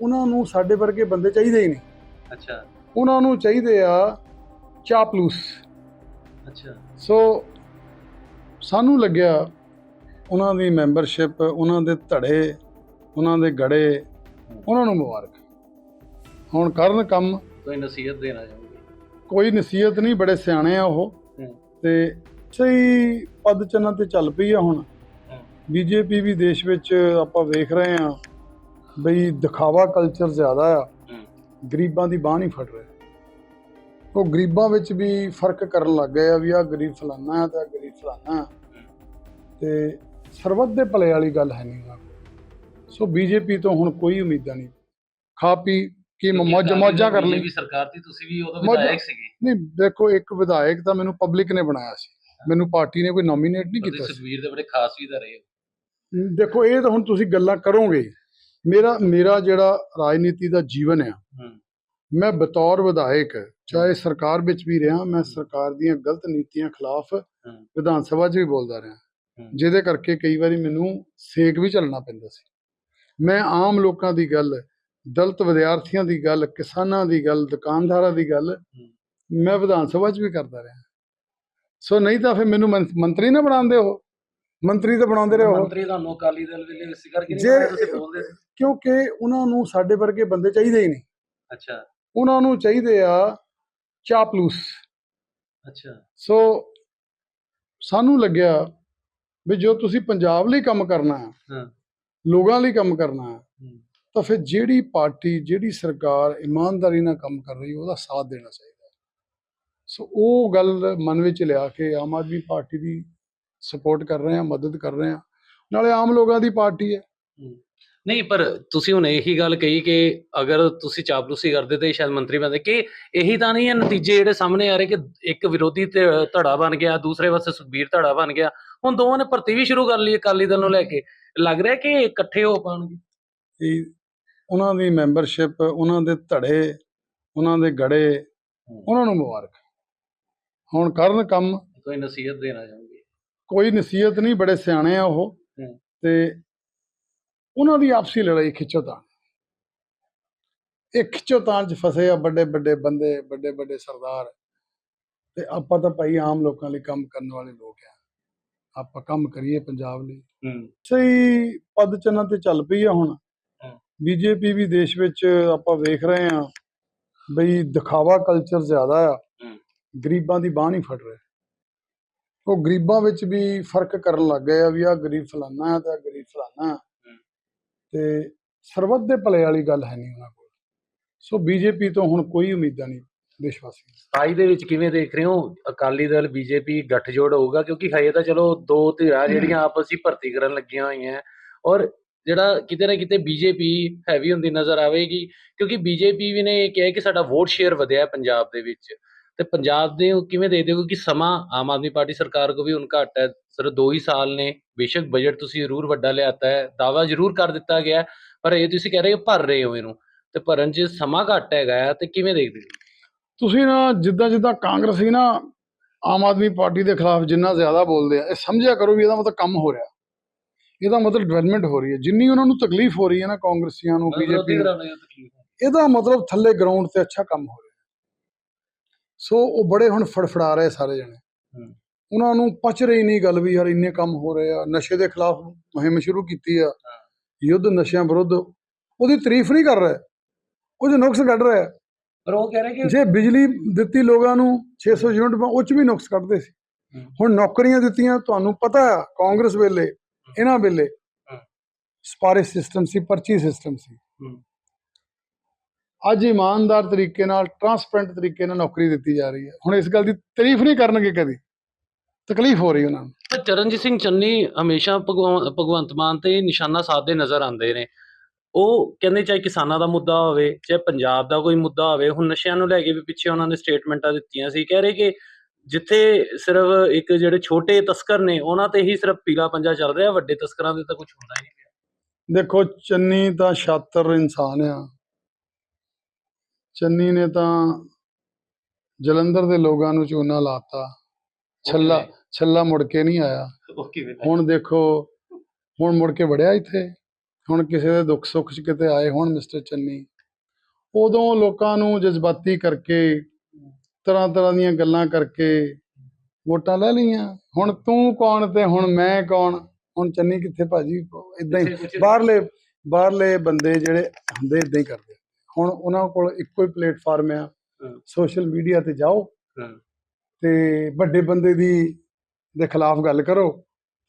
ਉਹਨਾਂ ਨੂੰ ਸਾਡੇ ਵਰਗੇ ਬੰਦੇ ਚਾਹੀਦੇ ਹੀ ਨਹੀਂ। ਅੱਛਾ। ਉਹਨਾਂ ਨੂੰ ਚਾਹੀਦੇ ਆ ਚਾਪਲੂਸ। ਅੱਛਾ। ਸੋ ਸਾਨੂੰ ਲੱਗਿਆ ਉਹਨਾਂ ਦੀ ਮੈਂਬਰਸ਼ਿਪ ਉਹਨਾਂ ਦੇ ਧੜੇ ਉਹਨਾਂ ਦੇ ਗੜੇ ਉਹਨਾਂ ਨੂੰ ਮੁਬਾਰਕ। ਹੁਣ ਕਰਨ ਕੰਮ ਕੋਈ ਨਸੀਹਤ ਦੇਣਾ ਚਾਹੁੰਗੇ ਕੋਈ ਨਸੀਹਤ ਨਹੀਂ ਬੜੇ ਸਿਆਣੇ ਆ ਉਹ। ਤੇ ਸਹੀ ਪਦ ਚੰਨਾਂ ਤੇ ਚੱਲ ਪਈ ਆ ਹੁਣ। ਬੀਜੇਪੀ ਵੀ ਦੇਸ਼ ਵਿੱਚ ਆਪਾਂ ਵੇਖ ਰਹੇ ਆ ਬਈ ਦਿਖਾਵਾ ਕਲਚਰ ਜ਼ਿਆਦਾ ਆ। ਗਰੀਬਾਂ ਦੀ ਬਾਹ ਨਹੀਂ ਫੜ ਰਿਹਾ। ਉਹ ਗਰੀਬਾਂ ਵਿੱਚ ਵੀ ਫ਼ਰਕ ਕਰਨ ਲੱਗ ਗਏ ਆ ਵੀ ਆ ਗਰੀਬ ਫਲਾਨਾ ਆ ਤੇ ਗਰੀਬ ਫਲਾਨਾ ਤੇ ਸਰਬੱਤ ਦੇ ਭਲੇ ਵਾਲੀ ਗੱਲ ਹੈ ਨਹੀਂ ਸੋ ਬੀਜੇਪੀ ਤੋਂ ਹੁਣ ਕੋਈ ਉਮੀਦਾਂ ਨਹੀਂ। ਖਾ ਪੀ ਕੇ ਮੌਜ ਮੌਜਾਂ ਕਰ ਲਈ। ਵੀ ਸਰਕਾਰ ਦੀ? ਤੁਸੀਂ ਵੀ ਉਦੋਂ ਵਿਧਾਇਕ ਸੀਗੇ। ਨਹੀਂ ਦੇਖੋ ਇੱਕ ਵਿਧਾਇਕ ਤਾਂ ਮੈਨੂੰ ਪਬਲਿਕ ਨੇ ਬਣਾਇਆ ਸੀ। ਮੈਨੂੰ ਪਾਰਟੀ ਨੇ ਕੋਈ ਨੋਮੀਨੇਟ ਨਹੀਂ ਕੀਤਾ ਤੁਸੀਂ ਸੀ। ਸੁਖਬੀਰ ਦੇ ਬੜੇ ਖਾਸ ਵੀ ਤਾਂ ਰਹੇ ਹੋ। ਦੇਖੋ ਇਹ ਤਾਂ ਹੁਣ ਤੁਸੀਂ ਗੱਲਾਂ ਕਰੋਗੇ। ਮੇਰਾ ਮੇਰਾ ਜਿਹੜਾ ਰਾਜਨੀਤੀ ਦਾ ਜੀਵਨ ਆ ਮੈਂ ਬਤੌਰ ਵਿਧਾਇਕ ਚਾਹੇ ਸਰਕਾਰ ਵਿੱਚ ਵੀ ਰਿਹਾ ਮੈਂ ਸਰਕਾਰ ਦੀਆਂ ਗਲਤ ਨੀਤੀਆਂ ਖਿਲਾਫ ਵਿਧਾਨ ਸਭਾ 'ਚ ਵੀ ਬੋਲਦਾ ਰਿਹਾ। ਜਿਹਦੇ ਕਰਕੇ ਕਈ ਵਾਰੀ ਮੈਨੂੰ ਸੇਕ ਵੀ ਝੱਲਣਾ ਪੈਂਦਾ ਸੀ। ਮੈਂ ਆਮ ਲੋਕਾਂ ਦੀ ਗੱਲ ਦਲਿਤ ਵਿਦਿਆਰਥੀਆਂ ਦੀ ਗੱਲ ਕਿਸਾਨਾਂ ਦੀ ਗੱਲ ਦੁਕਾਨਦਾਰਾਂ ਦੀ ਗੱਲ ਮੈਂ ਵਿਧਾਨ ਸਭਾ 'ਚ ਵੀ ਕਰਦਾ ਰਿਹਾ। ਸੋ ਨਹੀਂ ਤਾਂ ਫਿਰ ਮੈਨੂੰ ਮੰਤ- ਮੰਤਰੀ ਨਾ ਬਣਾਉਂਦੇ ਹੋ ਮੰਤਰੀ ਤਾਂ ਬਣਾਉਂਦੇ ਰਹੇ। ਹੋ ਮੰਤਰੀ ਤੁਹਾਨੂੰ ਅਕਾਲੀ ਦਲ ਵੇਲੇ ਇਸੇ ਕਰਕੇ ਨਹੀਂ ਬਣਾਇਆ, ਤੁਸੀਂ ਬੋਲਦੇ ਸੀ। ਕਿਉਂਕਿ ਉਹਨਾਂ ਨੂੰ ਸਾਡੇ ਵਰਗੇ ਬੰਦੇ ਚਾਹੀਦੇ ਹੀ ਨਹੀਂ। ਅੱਛਾ। ਉਹਨਾਂ ਨੂੰ ਚਾਹੀਦੇ ਆ ਚਾਪਲੂਸ। ਅੱਛਾ। ਸੋ ਸਾਨੂੰ ਲੱਗਿਆ ਵੀ ਜੋ ਤੁਸੀਂ ਪੰਜਾਬ ਲਈ ਕੰਮ ਕਰਨਾ ਹੈ ਹਾਂ। ਲੋਕਾਂ ਲਈ ਕੰਮ ਕਰਨਾ ਹੈ ਹੂੰ। ਤਾਂ ਫਿਰ ਜਿਹੜੀ ਪਾਰਟੀ ਜਿਹੜੀ ਸਰਕਾਰ ਇਮਾਨਦਾਰੀ ਨਾਲ ਕੰਮ ਕਰ ਰਹੀ ਹੈ ਉਹਦਾ ਸਾਥ ਦੇਣਾ ਚਾਹੀਦਾ ਹੈ। ਸੋ ਉਹ ਗੱਲ ਮਨ ਵਿੱਚ ਲਿਆ ਕੇ ਆਮ ਆਦਮੀ ਪਾਰਟੀ ਦੀ ਸਪੋਰਟ ਕਰ ਰਹੇ ਹਾਂ ਮਦਦ ਕਰ ਰਹੇ ਹਾਂ। ਨਾਲੇ ਆਮ ਲੋਕਾਂ ਦੀ ਪਾਰਟੀ ਹੈ। ਨਹੀਂ ਪਰ ਤੁਸੀਂ ਹੁਣ ਇਹੀ ਗੱਲ ਕਹੀ ਕਿ ਅਗਰ ਤੁਸੀਂ ਚਾਪਲੂਸੀ ਕਰਦੇ ਤੇ ਸ਼ਾਇਦ ਮੰਤਰੀ ਬਣਦੇ ਕਿ ਇਹੀ ਤਾਂ ਨਹੀਂ ਹੈ ਨਤੀਜੇ ਜਿਹੜੇ ਸਾਹਮਣੇ ਆ ਰਹੇ ਕਿ ਇੱਕ ਵਿਰੋਧੀ ਤੇ ਧੜਾ ਬਣ ਗਿਆ ਦੂਸਰੇ ਪਾਸੇ ਸੁਖਬੀਰ ਧੜਾ ਬਣ ਗਿਆ। ਹੁਣ ਦੋਵਾਂ ਨੇ ਭਰਤੀ ਵੀ ਸ਼ੁਰੂ ਕਰ ਲਈ ਅਕਾਲੀ ਦਲ ਨੂੰ ਲੈ ਕੇ। ਲੱਗ ਰਿਹਾ ਕਿ ਇਕੱਠੇ ਹੋ ਪਾਣਗੇ ਕਿ ਉਹਨਾਂ ਦੀ ਮੈਂਬਰਸ਼ਿਪ ਉਹਨਾਂ ਦੇ ਧੜੇ ਉਹਨਾਂ ਦੇ ਗੜੇ ਉਹਨਾਂ ਨੂੰ ਮੁਬਾਰਕ। ਹੁਣ ਕਰਨ ਕੰਮ ਕੋਈ ਨਸੀਹਤ ਦੇਣਾ ਚਾਹੁੰਗੇ ਕੋਈ ਨਸੀਹਤ ਨਹੀਂ ਬੜੇ ਸਿਆਣੇ ਆ ਉਹ। ਤੇ ਉਹਨਾਂ ਦੀ ਆਪਸੀ ਲੜਾਈ ਖਿੱਚੋਤਾਣ ਇਹ ਖਿੱਚੋਤਾਣ ਚ ਫਸੇ ਆ ਵੱਡੇ ਵੱਡੇ ਬੰਦੇ ਵੱਡੇ ਵੱਡੇ ਸਰਦਾਰ। ਤੇ ਆਪਾਂ ਤਾਂ ਭਾਈ ਆਮ ਲੋਕਾਂ ਲਈ ਕੰਮ ਕਰਨ ਵਾਲੇ ਲੋਕ ਆ। ਆਪਾਂ ਕੰਮ ਕਰੀਏ ਪੰਜਾਬ ਲਈ। ਸਹੀ ਪਦ ਚੰਨਾਂ ਤੇ ਚੱਲ ਪਈ ਆ ਹੁਣ। ਬੀਜੇਪੀ ਵੀ ਦੇਸ਼ ਵਿੱਚ ਆਪਾਂ ਵੇਖ ਰਹੇ ਆ। ਬਈ ਦਿਖਾਵਾ ਕਲਚਰ ਜ਼ਿਆਦਾ ਆ। ਗਰੀਬਾਂ ਦੀ ਬਾਹ ਨਹੀਂ ਫੜ ਰਿਹਾ। ਉਹ ਗਰੀਬਾਂ ਵਿੱਚ ਵੀ ਫ਼ਰਕ ਕਰਨ ਲੱਗ ਗਏ ਆ ਵੀ ਆ ਗਰੀਬ ਫਲਾਨਾ ਆ ਤੇ ਗਰੀਬ ਫਲਾਨਾ ਆ ਤੇ ਸਰਬੱਤ ਦੇ ਭਲੇ ਵਾਲੀ ਗੱਲ ਹੈ ਨਹੀਂ ਉਹਨਾਂ ਕੋਲ। ਸੋ ਬੀਜੇਪੀ ਤੋਂ ਹੁਣ ਕੋਈ ਉਮੀਦਾਂ ਨਹੀਂ ਨੂੰ। 27 ਦੇ ਵਿੱਚ ਕਿਵੇਂ ਦੇਖ ਰਹੇ ਹੋ? ਅਕਾਲੀ ਦਲ ਬੀਜੇਪੀ ਗੱਠਜੋੜ ਹੋਊਗਾ ਕਿਉਂਕਿ ਹਜੇ ਤਾਂ ਚਲੋ ਦੋ ਧਿਰਾਂ ਜਿਹੜੀਆਂ ਆਪਸ ਵਿੱਚ ਭਰਤੀ ਕਰਨ ਲੱਗੀਆਂ ਹੋਈਆਂ ਔਰ ਜਿਹੜਾ ਕਿਤੇ ਨਾ ਕਿਤੇ ਬੀਜੇਪੀ ਹੈਵੀ ਹੁੰਦੀ ਨਜ਼ਰ ਆਵੇਗੀ ਕਿਉਂਕਿ ਬੀਜੇਪੀ ਵੀ ਨੇ ਇਹ ਕਿਹਾ ਕਿ ਸਾਡਾ ਵੋਟ ਸ਼ੇਅਰ ਵਧਿਆ ਹੈ ਪੰਜਾਬ ਦੇ ਵਿੱਚ। ਤੇ ਪੰਜਾਬ ਦੇ ਉਹ ਕਿਵੇਂ ਦੇਖਦੇ ਹੋ? ਕਿ ਸਮਾਂ ਆਮ ਆਦਮੀ ਪਾਰਟੀ ਸਰਕਾਰ ਕੋ ਵੀ ਹੁਣ ਘੱਟ ਹੈ। ਸਿਰਫ ਦੋ ਹੀ ਸਾਲ ਨੇ। ਬੇਸ਼ੱਕ ਬਜਟ ਤੁਸੀਂ ਜ਼ਰੂਰ ਵੱਡਾ ਲਿਆਤਾ ਹੈ। ਦਾਵਾ ਜ਼ਰੂਰ ਕਰ ਦਿੱਤਾ ਗਿਆ ਹੈ, ਪਰ ਇਹ ਤੁਸੀਂ ਕਹਿ ਰਹੇ ਹੋ ਭਰ ਰਹੇ ਹੋ ਇਹਨੂੰ। ਤੇ ਭਰਨ 'ਚ ਸਮਾਂ ਘੱਟ ਹੈਗਾ ਹੈ ਤੇ ਕਿਵੇਂ ਦੇਖਦੇ ਹੋ? ਤੁਸੀਂ ਨਾ ਜਿੱਦਾਂ ਜਿੱਦਾਂ ਕਾਂਗਰਸੀ ਨਾ ਆਮ ਆਦਮੀ ਪਾਰਟੀ ਦੇ ਖਿਲਾਫ ਜਿੰਨਾ ਜ਼ਿਆਦਾ ਬੋਲਦੇ ਆ ਇਹ ਸਮਝਿਆ ਕਰੋ ਵੀ ਇਹਦਾ ਮਤਲਬ ਕੰਮ ਹੋ ਰਿਹਾ। ਇਹਦਾ ਮਤਲਬ ਡਿਵੈਲਪਮੈਂਟ ਹੋ ਰਹੀ ਹੈ। ਜਿੰਨੀ ਉਹਨਾਂ ਨੂੰ ਤਕਲੀਫ ਹੋ ਰਹੀ ਹੈ ਨਾ ਕਾਂਗਰਸੀਆਂ ਨੂੰ ਬੀਜੇਪੀ ਹੈ? ਇਹਦਾ ਮਤਲਬ ਥੱਲੇ ਗਰਾਊਂਡ ਤੇ ਅੱਛਾ ਕੰਮ ਹੋ ਰਿਹਾ। ਸੋ ਉਹ ਬੜੇ ਹੁਣ ਫੜਫੜਾ ਰਹੇ ਸਾਰੇ ਜਣੇ। ਉਹਨਾਂ ਨੂੰ ਪਚ ਰਹੀ ਨਹੀਂ ਗੱਲ ਵੀ ਯਾਰ ਇੰਨੇ ਕੰਮ ਹੋ ਰਹੇ ਆ ਨਸ਼ੇ ਦੇ ਖਿਲਾਫ ਮੁਹਿੰਮ ਸ਼ੁਰੂ ਕੀਤੀ ਆ ਯੁੱਧ ਨਸ਼ਿਆਂ ਵਿਰੁੱਧ ਉਹਦੀ ਤਾਰੀਫ ਨਹੀਂ ਕਰ ਰਿਹਾ ਉਹਦੇ ਨੁਕਸ ਕੱਢ ਰਿਹਾ ਪਰ ਉਹ ਕਹਿ ਰਹੇ ਕਿ ਜੇ ਬਿਜਲੀ ਦਿੱਤੀ ਲੋਕਾਂ ਨੂੰ 600 ਯੂਨਿਟ ਉਹ ਚ ਵੀ ਨੁਕਸ ਕੱਢਦੇ ਸੀ। ਹੁਣ ਨੌਕਰੀਆਂ ਦਿੱਤੀਆਂ ਤੁਹਾਨੂੰ ਪਤਾ ਆ ਕਾਂਗਰਸ ਵੇਲੇ ਇਹਨਾਂ ਵੇਲੇ। ਸਪਾਰਿਸ਼ ਸਿਸਟਮ ਸੀ ਪਰਚੀ ਸਿਸਟਮ ਸੀ। ਅੱਜ ਇਮਾਨਦਾਰ ਤਰੀਕੇ ਨਾਲ ਟਰਾਂਸਪੇਰੈਂਟ ਤਰੀਕੇ ਨਾਲ ਨੌਕਰੀ ਦਿੱਤੀ ਜਾ ਰਹੀ ਹੈ। ਹੁਣ ਇਸ ਗੱਲ ਦੀ ਤਾਰੀਫ ਨਹੀਂ ਕਰਨਗੇ ਕਦੀ। ਤਕਲੀਫ ਹੋ ਰਹੀ ਉਹਨਾਂ ਨੂੰ। ਪਰ ਚਰਨਜੀਤ ਸਿੰਘ ਚੰਨੀ ਹਮੇਸ਼ਾ ਭਗਵੰ- ਭਗਵੰਤ ਮਾਨ ਤੇ ਨਿਸ਼ਾਨਾ ਸਾਧਦੇ ਨਜ਼ਰ ਆਉਂਦੇ ਨੇ। ਉਹ ਕਹਿੰਦੇ ਚਾਹੇ ਕਿਸਾਨਾਂ ਦਾ ਮੁੱਦਾ ਹੋਵੇ ਚਾਹੇ ਪੰਜਾਬ ਦਾ ਕੋਈ ਮੁੱਦਾ ਹੋਵੇ ਹੁਣ ਨਸ਼ਿਆਂ ਨੂੰ ਲੈ ਕੇ ਵੀ ਪਿੱਛੇ ਉਹਨਾਂ ਨੇ ਸਟੇਟਮੈਂਟਾਂ ਦਿੱਤੀਆਂ ਸੀ। ਕਹਿ ਰਹੇ ਕਿ ਜਿੱਥੇ ਸਿਰਫ ਇੱਕ ਜਿਹੜੇ ਛੋਟੇ ਤਸਕਰ ਨੇ ਉਹਨਾਂ ਤੇ ਹੀ ਸਿਰਫ ਪੀਲਾ ਪੰਜਾ ਚੱਲ ਰਿਹਾ ਵੱਡੇ ਤਸਕਰਾਂ ਦੇ ਤਾਂ ਕੁਝ ਹੁੰਦਾ ਹੀ ਨਹੀਂ। ਦੇਖੋ ਚੰਨੀ ਤਾਂ ਛਾਤਰ ਇਨਸਾਨ ਆ। ਚੰਨੀ ਨੇ ਤਾਂ ਜਲੰਧਰ ਦੇ ਲੋਕਾਂ ਨੂੰ ਚੂਨਾ ਲਾਤਾ। ਛੱਲਾ ਛੱਲਾ ਮੁੜ ਕੇ ਨਹੀਂ ਆਇਆ। ਹੁਣ ਦੇਖੋ ਹੁਣ ਮੁੜ ਕੇ ਵੜਿਆ ਇੱਥੇ। ਹੁਣ ਕਿਸੇ ਦੇ ਦੁੱਖ ਸੁੱਖ 'ਚ ਕਿਤੇ ਆਏ ਹੋਣ ਮਿਸਟਰ ਚੰਨੀ। ਉਦੋਂ ਲੋਕਾਂ ਨੂੰ ਜਜ਼ਬਾਤੀ ਕਰਕੇ ਤਰ੍ਹਾਂ ਤਰ੍ਹਾਂ ਦੀਆਂ ਗੱਲਾਂ ਕਰਕੇ ਵੋਟਾਂ ਲੈ ਲਈਆਂ। ਹੁਣ ਤੂੰ ਕੌਣ ਤੇ ਹੁਣ ਮੈਂ ਕੌਣ? ਹੁਣ ਚੰਨੀ ਕਿੱਥੇ ਭਾਜੀ? ਇਦਾਂ ਹੀ ਬਾਹਰਲੇ ਬਾਹਰਲੇ ਬੰਦੇ ਜਿਹੜੇ ਹੁੰਦੇ ਇਦਾਂ ਹੀ ਕਰਦੇ ਹੁਣ ਉਹਨਾਂ ਕੋਲ ਇੱਕੋ ਹੀ ਪਲੇਟਫਾਰਮ ਆ। ਸੋਸ਼ਲ ਮੀਡੀਆ ਤੇ ਜਾਓ। ਤੇ ਵੱਡੇ ਬੰਦੇ ਦੀ ਦੇ ਖਿਲਾਫ ਗੱਲ ਕਰੋ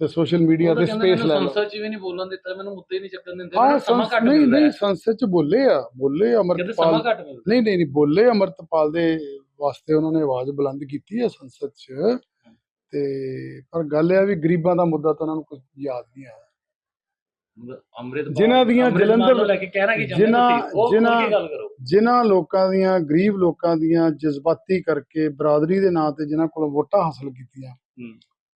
ਤੇ ਸੋਸ਼ਲ ਮੀਡੀਆ ਤਾਂ ਸਪੇਸ ਲੈ ਲਓ। ਸੰਸਦ ਚ ਵੀ ਨਹੀਂ ਬੋਲਣ ਦਿੱਤਾ ਮੈਨੂੰ ਮੁੱਦੇ ਨਹੀਂ ਚੱਕਣ ਦਿੰਦੇ ਹਾਂ ਸਮਾਂ ਘੱਟ ਨਹੀਂ ਮਿਲਦਾ ਨਹੀਂ ਸੰਸਦ ਚ ਬੋਲੇ ਆ ਬੋਲੇ ਅਮਰਤਪਾਲ। ਨਹੀਂ ਨਹੀਂ ਨਹੀਂ ਬੋਲੇ ਅਮਰਤਪਾਲ ਦੇ ਵਾਸਤੇ ਉਹਨਾਂ ਨੇ ਆਵਾਜ਼ ਬੁਲੰਦ ਕੀਤੀ ਹੈ ਸੰਸਦ 'ਚ। ਤੇ ਪਰ ਗੱਲ ਇਹ ਆ ਵੀ ਗਰੀਬਾਂ ਦਾ ਮੁੱਦਾ ਤਾਂ ਉਹਨਾਂ ਨੂੰ ਕੁਝ ਯਾਦ ਨਹੀਂ ਆਇਆ। ਅੰਮ੍ਰਿਤ ਜਿਨ੍ਹਾਂ ਦੀਆਂ ਜਲੰਧਰ- ਲੈ ਕੇ ਕਹਿਣਾ ਕੀ ਚਾਹੁੰਦੇ ਜਿਨ੍ਹਾਂ- ਜਿਨ੍ਹਾਂ- ਕੇ ਜਿਨ੍ਹਾਂ ਲੋਕਾਂ ਦੀਆਂ ਗਰੀਬ ਲੋਕਾਂ ਦੀਆਂ ਜਜ਼ਬਾਤੀ ਕਰਕੇ ਬਰਾਦਰੀ ਦੇ ਨਾਂ ਤੇ ਜਿਨ੍ਹਾਂ ਕੋਲ ਵੋਟਾਂ ਹਾਸਲ ਕੀਤੀਆਂ।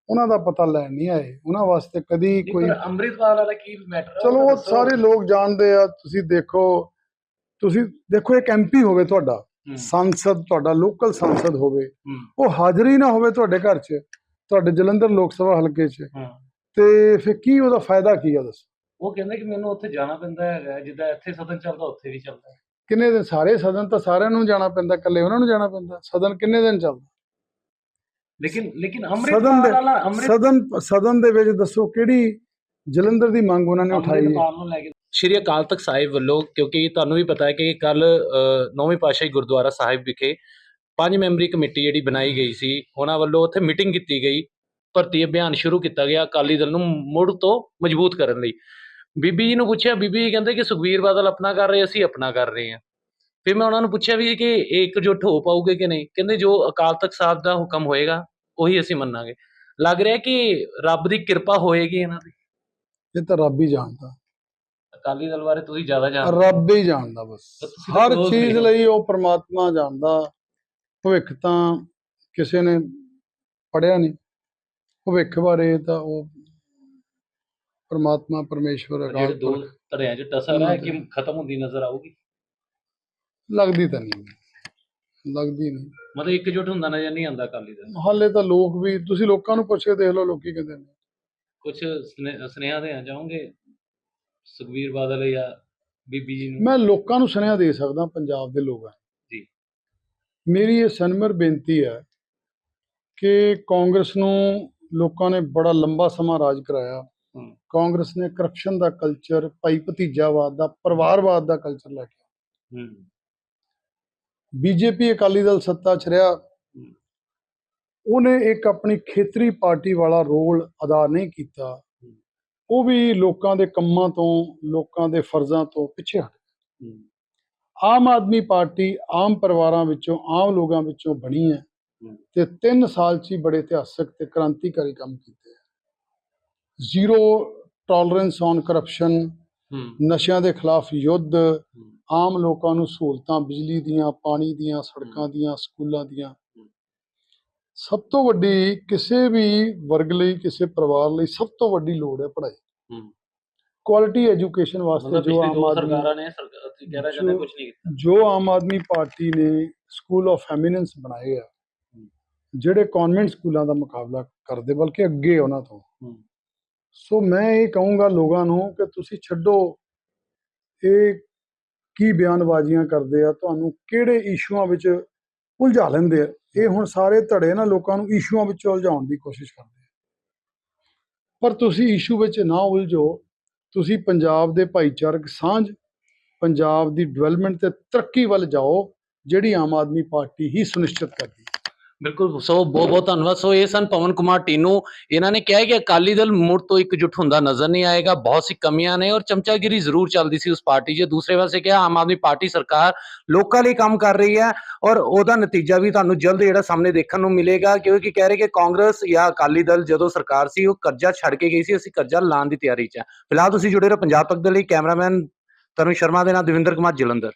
ਉਹਨਾਂ ਦਾ ਪਤਾ ਲੈਣ ਨਹੀਂ ਆਏ। ਉਹਨਾਂ ਵਾਸਤੇ ਕਦੀ ਕੋਈ ਅੰਮ੍ਰਿਤਪਾਲ ਵਾਲਾ ਕੀ ਮੈਟਰ ਚਲੋ ਉਹ ਸਾਰੇ ਲੋਕ ਜਾਣਦੇ ਆ ਤੁਸੀਂ ਦੇਖੋ ਤੁਸੀਂ ਦੇਖੋ ਇੱਕ ਐਮਪੀ ਹੋਵੇ ਤੁਹਾਡਾ ਸੰਸਦ ਤੁਹਾਡਾ ਲੋਕਲ ਸੰਸਦ ਹੋਵੇ। ਉਹ ਹਾਜ਼ਰੀ ਨਾ ਹੋਵੇ ਤੁਹਾਡੇ ਘਰ 'ਚ ਤੁਹਾਡੇ ਜਲੰਧਰ ਲੋਕ ਸਭਾ ਹਲਕੇ 'ਚ। ਤੇ ਫਿਰ ਕੀ ਉਹਦਾ ਫਾਇਦਾ ਕੀ ਆ ਦੱਸੋ? ਉਹ ਕਹਿੰਦੇ ਕਿ ਮੈਨੂੰ ਉੱਥੇ ਜਾਣਾ ਪੈਂਦਾ ਹੈਗਾ ਜਿੱਦਾਂ ਇੱਥੇ ਸਦਨ ਚੱਲਦਾ ਉੱਥੇ ਵੀ ਚੱਲਦਾ ਹੈ। ਕਿੰਨੇ ਦਿਨ? ਸਾਰੇ ਸਦਨ ਤਾਂ ਸਾਰਿਆਂ ਨੂੰ ਜਾਣਾ ਪੈਂਦਾ ਇਕੱਲੇ ਉਹਨਾਂ ਨੂੰ ਜਾਣਾ ਪੈਂਦਾ। ਸਦਨ ਕਿੰਨੇ ਦਿਨ ਚੱਲਦਾ? ਲੇਕਿਨ ਲੇਕਿਨ ਸਦਨ ਅੰਮ੍ਰਿਤਪਾਲ ਵਾਲਾ ਅੰਮ੍ਰਿਤ ਸਦਨ ਸਦਨ ਦੇ ਵਿੱਚ ਦੱਸੋ ਕਿਹੜੀ ਜਲੰਧਰ ਦੀ ਮੰਗ ਉਹਨਾਂ ਨੇ ਉਠਾਈ ਹੈ? ਅੰਮ੍ਰਿਤਪਾਲ ਨੂੰ ਲੈ ਕੇ ਸ਼੍ਰੀ ਅਕਾਲ ਤਖਤ ਸਾਹਿਬ ਵੱਲੋਂ ਕਿਉਂਕਿ ਤੁਹਾਨੂੰ ਵੀ ਪਤਾ ਹੈ ਕਿ ਕੱਲ ਨੌਵੇਂ ਪਾਤਸ਼ਾਹੀ ਗੁਰਦੁਆਰਾ ਸਾਹਿਬ ਵਿਖੇ ਪੰਜ ਮੈਂਬਰੀ ਕਮੇਟੀ ਜਿਹੜੀ ਬਣਾਈ ਗਈ ਸੀ ਉਹਨਾਂ ਵੱਲੋਂ ਉੱਥੇ ਮੀਟਿੰਗ ਕੀਤੀ ਗਈ। ਭਰਤੀ ਅਭਿਆਨ ਸ਼ੁਰੂ ਕੀਤਾ ਗਿਆ ਅਕਾਲੀ ਦਲ ਨੂੰ ਮੁੜ ਤੋਂ ਮਜ਼ਬੂਤ ਕਰਨ ਲਈ। ਬੀਬੀ ਜੀ ਨੂੰ ਪੁੱਛਿਆ ਬੀਬੀ ਜੀ ਕਹਿੰਦੇ ਕਿ ਸੁਖਬੀਰ ਬਾਦਲ ਆਪਣਾ ਕਰ ਰਹੇ ਅਸੀਂ ਆਪਣਾ ਕਰ ਰਹੇ ਹਾਂ। ਫਿਰ ਮੈਂ ਉਹਨਾਂ ਨੂੰ ਪੁੱਛਿਆ ਵੀ ਕਿ ਇਹ ਇਕਜੁੱਟ ਹੋ ਪਾਉਗੇ ਕਿ ਨਹੀਂ? ਕਹਿੰਦੇ ਜੋ ਅਕਾਲ ਤਖਤ ਸਾਹਿਬ ਦਾ ਹੁਕਮ ਹੋਏਗਾ ਉਹੀ ਅਸੀਂ ਮੰਨਾਂਗੇ। ਲੱਗ ਰਿਹਾ ਕਿ ਰੱਬ ਦੀ ਕਿਰਪਾ ਹੋਏਗੀ ਇਹਨਾਂ ਦੀ? ਇਹ ਤਾਂ ਰੱਬ ਹੀ ਜਾਣਦਾ। ਅਕਾਲੀ ਦਲ ਬਾਰੇ ਤੁਸੀਂ ਜ਼ਿਆਦਾ ਜਾਣਦੇ ਰੱਬ ਹੀ ਜਾਣਦਾ ਬਸ। ਹਰ ਚੀਜ਼। ਲਈ ਉਹ ਪ੍ਰਮਾਤਮਾ ਜਾਣਦਾ। ਭਵਿੱਖ ਤਾਂ ਕਿਸੇ ਨੇ ਪੜਿਆ ਨਹੀਂ। ਭਵਿੱਖ ਬਾਰੇ ਤਾਂ ਉਹ ਪ੍ਰਮਾਤਮਾ ਪਰਮੇਸ਼ਵਰ ਜਿਹੜੇ ਅਕਾਲ ਦੋ ਪੁਰਖ। ਧੜਿਆਂ 'ਚ ਟਸਰ ਹੈ ਕਿ ਖਤਮ ਹੁੰਦੀ ਨਜ਼ਰ ਆਊਗੀ? ਲੱਗਦੀ ਤਾਂ ਨਹੀਂ। ਲੱਗਦੀ ਨਹੀਂ। ਮਤਲਬ ਇਕਜੁੱਟ ਹੁੰਦਾ ਨਜ਼ਰ ਨਹੀਂ ਆਉਂਦਾ ਅਕਾਲੀ ਦਲ। ਹਾਲੇ ਤਾਂ ਲੋਕ ਵੀ ਤੁਸੀਂ ਲੋਕਾਂ ਨੂੰ ਪੁੱਛ ਕੇ ਦੇਖ ਲਓ ਲੋਕੀ ਕਹਿੰਦੇ ਨੇ। ਕੁਝ ਸੁਨੇਹਾ ਦੇਣਾ ਚਾਹੋਗੇ? ਸੁਖਬੀਰ ਬਾਦਲ ਜਾਂ ਬੀਬੀ ਜੀ ਨੂੰ? ਮੈਂ ਲੋਕਾਂ ਨੂੰ ਸੁਨੇਹਾ ਦੇ ਸਕਦਾ ਪੰਜਾਬ ਦੇ ਲੋਕਾਂ। ਜੀ। ਮੇਰੀ ਇਹ ਸਨਮਰ ਬੇਨਤੀ ਹੈ ਕਿ ਕਾਂਗਰਸ ਨੂੰ ਲੋਕਾਂ ਨੇ ਬੜਾ ਲੰਬਾ ਸਮਾਂ ਰਾਜ ਕਰਾਇਆ। ਕਾਂਗਰਸ ਨੇ ਕਰਪਸ਼ਨ ਦਾ ਕਲਚਰ ਭਾਈ ਭਤੀਜਾਵਾਦ ਦਾ ਪਰਿਵਾਰਵਾਦ ਦਾ ਕਲਚਰ ਲੈ ਕੇ ਹੂੰ। ਬੀਜੇਪੀ ਅਕਾਲੀ ਦਲ ਸੱਤਾ 'ਚ ਰਿਹਾ। ਉਹਨੇ ਇੱਕ ਆਪਣੀ ਖੇਤਰੀ ਪਾਰਟੀ ਵਾਲਾ ਰੋਲ ਅਦਾ ਨਹੀਂ ਕੀਤਾ। ਉਹ ਵੀ ਲੋਕਾਂ ਦੇ ਕੰਮਾਂ ਤੋਂ ਲੋਕਾਂ ਦੇ ਫਰਜ਼ਾਂ ਤੋਂ ਪਿੱਛੇ ਹਟ ਹੂੰ। ਆਮ ਆਦਮੀ ਪਾਰਟੀ ਆਮ ਪਰਿਵਾਰਾਂ ਵਿੱਚੋਂ ਆਮ ਲੋਕਾਂ ਵਿੱਚੋਂ ਬਣੀ ਹੈ। ਤੇ 3 ਸਾਲ 'ਚ ਹੀ ਬੜੇ ਇਤਿਹਾਸਕ ਤੇ ਕ੍ਰਾਂਤੀਕਾਰੀ ਕੰਮ ਕੀਤੇ। ਜ਼ੀਰੋ ਟੋਲਰੈਂਸ ਔਨ ਕਰਪਸ਼ਨ ਨਸ਼ਿਆਂ ਦੇ ਖਿਲਾਫ ਯੁੱਧ ਆਮ ਲੋਕਾਂ ਨੂੰ ਸਹੂਲਤਾਂ ਬਿਜਲੀ ਦੀਆਂ ਪਾਣੀ ਦੀਆਂ ਸੜਕਾਂ ਦੀਆਂ ਸਕੂਲਾਂ ਦੀਆਂ। ਸਭ ਤੋਂ ਵੱਡੀ ਕਿਸੇ ਵੀ ਵਰਗ ਲਈ ਕਿਸੇ ਪਰਿਵਾਰ ਲਈ ਸਭ ਤੋਂ ਵੱਡੀ ਲੋੜ ਹੈ ਪੜ੍ਹਾਈ। ਕੁਆਲਿਟੀ ਐਜੂਕੇਸ਼ਨ ਵਾਸਤੇ ਜੋ ਆਮ ਆਦਮੀ ਸਰਕਾਰਾਂ ਨੇ ਕਹਿਣਾ ਚਾਹੁੰਦੇ ਕੁਝ ਨਹੀਂ ਕੀਤਾ। ਜੋ ਆਮ ਆਦਮੀ ਪਾਰਟੀ ਨੇ ਸਕੂਲ ਆਫ ਐਮੀਨੈਂਸ ਬਣਾਏ ਆ ਜਿਹੜੇ ਕਨਵੈਂਟ ਸਕੂਲਾਂ ਦਾ ਮੁਕਾਬਲਾ ਕਰਦੇ ਬਲਕਿ ਅੱਗੇ ਉਹਨਾਂ ਤੋਂ ਸੋ ਮੈਂ ਇਹ ਕਹੂੰਗਾ ਲੋਕਾਂ ਨੂੰ ਕਿ ਤੁਸੀਂ ਛੱਡੋ। ਇਹ ਕੀ ਬਿਆਨਬਾਜ਼ੀਆਂ ਕਰਦੇ ਆ, ਤੁਹਾਨੂੰ ਕਿਹੜੇ ਇਸ਼ੂਆਂ ਵਿੱਚ ਉਲਝਾ ਲੈਂਦੇ ਆ? ਇਹ ਹੁਣ ਸਾਰੇ ਧੜੇ ਨਾ ਲੋਕਾਂ ਨੂੰ ਇਸ਼ੂਆਂ ਵਿੱਚ ਉਲਝਾਉਣ ਦੀ ਕੋਸ਼ਿਸ਼ ਕਰਦੇ ਆ। ਪਰ ਤੁਸੀਂ ਇਸ਼ੂ ਵਿੱਚ ਨਾ ਉਲਝੋ। ਤੁਸੀਂ ਪੰਜਾਬ ਦੇ ਭਾਈਚਾਰਕ ਸਾਂਝ, ਪੰਜਾਬ ਦੀ ਡਿਵੈਲਪਮੈਂਟ ਤੇ ਤਰੱਕੀ ਵੱਲ ਜਾਓ, ਜਿਹੜੀ ਆਮ ਆਦਮੀ ਪਾਰਟੀ ਹੀ ਸੁਨਿਸ਼ਚਿਤ ਕਰਦੀ ਬਿਲਕੁਲ, ਸੋ ਬਹੁਤ ਬਹੁਤ ਧੰਨਵਾਦ। ਸੋ ਇਹ ਸਨ ਪਵਨ ਕੁਮਾਰ ਟੀਨੂ। ਇਹਨਾਂ ਨੇ ਕਿਹਾ ਕਿ ਅਕਾਲੀ ਦਲ ਮੁੜ ਤੋਂ ਇਕਜੁੱਟ ਹੁੰਦਾ ਨਜ਼ਰ ਨਹੀਂ ਆਏਗਾ। ਬਹੁਤ ਸੀ ਕਮੀਆਂ ਨੇ ਔਰ ਚਮਚਾਗਿਰੀ ਜ਼ਰੂਰ ਚੱਲਦੀ ਸੀ ਉਸ ਪਾਰਟੀ 'ਚ। ਦੂਸਰੇ ਪਾਸੇ ਕਿਹਾ, ਆਮ ਆਦਮੀ ਪਾਰਟੀ ਸਰਕਾਰ ਲੋਕਾਂ ਲਈ ਕੰਮ ਕਰ ਰਹੀ ਹੈ ਔਰ ਉਹਦਾ ਨਤੀਜਾ ਵੀ ਤੁਹਾਨੂੰ ਜਲਦ ਜਿਹੜਾ ਸਾਹਮਣੇ ਦੇਖਣ ਨੂੰ ਮਿਲੇਗਾ ਕਿਉਂਕਿ ਕਹਿ ਰਹੇ ਕਿ ਕਾਂਗਰਸ ਜਾਂ ਅਕਾਲੀ ਦਲ ਜਦੋਂ ਸਰਕਾਰ ਸੀ, ਉਹ ਕਰਜ਼ਾ ਛੱਡ ਕੇ ਗਈ ਸੀ। ਅਸੀਂ ਕਰਜ਼ਾ ਲਾਉਣ ਦੀ ਤਿਆਰੀ 'ਚ ਫਿਲਹਾਲ ਤੁਸੀਂ ਜੁੜੇ ਰਹੋ ਪੰਜਾਬ ਤੱਕ ਦੇ ਲਈ। ਕੈਮਰਾਮੈਨ ਤਰੁਣ ਸ਼ਰਮਾ ਦੇ ਨਾਲ ਦਵਿੰਦਰ ਕੁਮਾਰ ਜਲੰਧਰ।